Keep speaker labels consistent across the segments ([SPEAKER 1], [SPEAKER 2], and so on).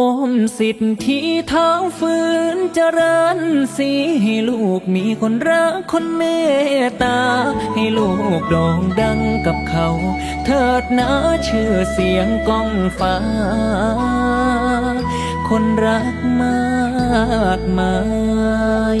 [SPEAKER 1] อมสิทธิ์ที่เท้าฝืนเจริญสีให้ลูกมีคนรักคนเมตตา ให้ลูกโด่งดังกับเขา เถิดนะชื่อเสียงก้องฟ้า คนรักมากมาย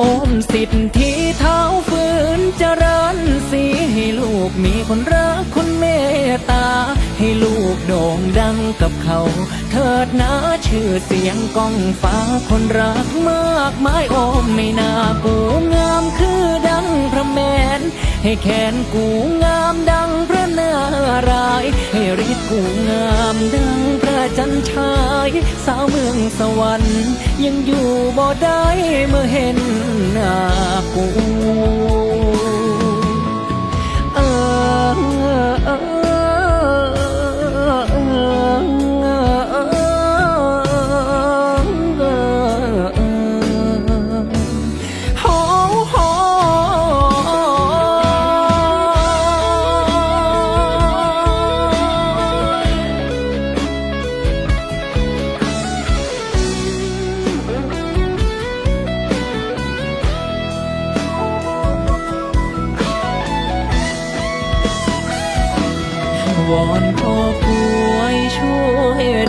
[SPEAKER 1] อมสิทธิเท้าฝืนเจริญสีให้ลูกมีคนรักคนเมตตา ให้ลูกโด่งดังกับเขา เถิดนะชื่อเสียงก้องฟ้าคนรักมากมายโอมไม่น่ากูงามคือดังพระแมน ให้แขนกูงามดังพระนารายให้ฤทธิ์กูงามดังพระจันทรายสาวเมืองสวรรค์ ยังอยู่บ่ได้เมื่อเห็นหน้ากู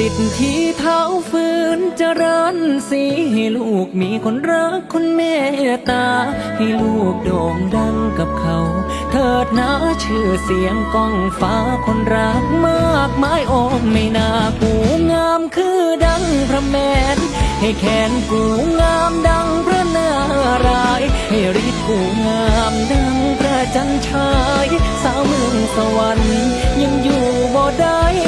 [SPEAKER 1] สิทธิ์ที่เท้าฝืนเจริญสีให้ลูกมีคนรักคนเมตตา ให้ลูกโด่งดังกับเขา เถิดนะชื่อเสียงก้องฟ้าคนรักมากมายโอมไม่น่ากูงามคือดังพระแมนให้แขนกูงามดังพระนารายให้ฤทธิ์กูงามดังพระจันทรายสาวเมืองสวรรค์ยังอยู่บ่ได้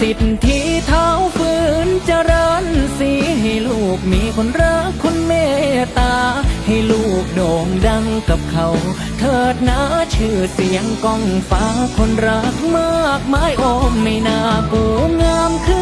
[SPEAKER 1] สิทธิเท้าฝืนเจริญสีให้ลูกมีคนรักคนเมตตา ให้ลูกโด่งดังกับเขา เถิดนะชื่อเสียงก้องฟ้าคนรักมากมายโอ้ไม่น่ากูงามคือ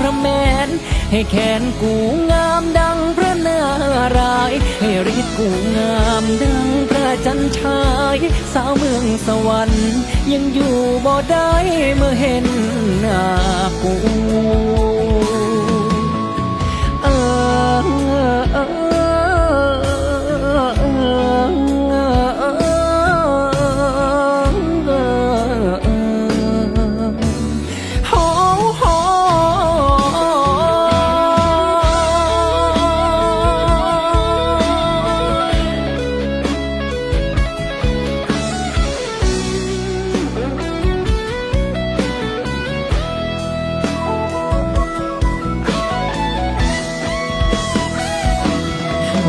[SPEAKER 1] พระแมน ให้แขนกูงามดังพระนารายให้ฤทธิ์กูงามดังพระจันทราย สาวเมืองสวรรค์ยังอยู่บ่ได้เมื่อเห็นหน้ากูเออเออ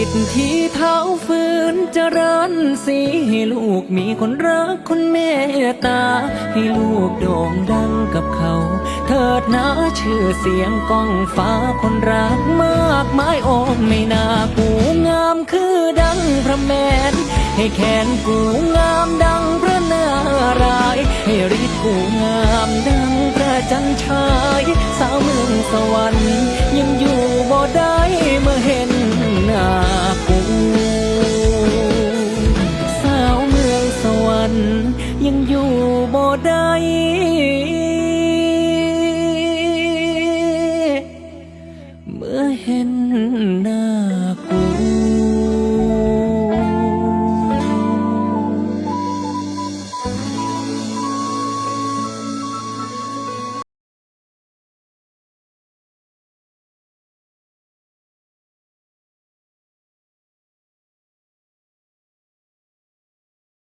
[SPEAKER 1] สิทธิ์ที่เท้าฝืนเจริญสีให้ลูกมีคนรักคนเมตตา ให้ลูกโด่งดังกับเขา เถิดนะชื่อเสียงก้องฟ้าคนรักมากมายโอมไม่น่ากูงามคือดังพระแมน ให้แขนกูงามดังพระนารายให้ฤทธิ์กูงามดังพระจันทราย สาวเมืองสวรรค์ยังอยู่บ่ได้เมื่อเห็น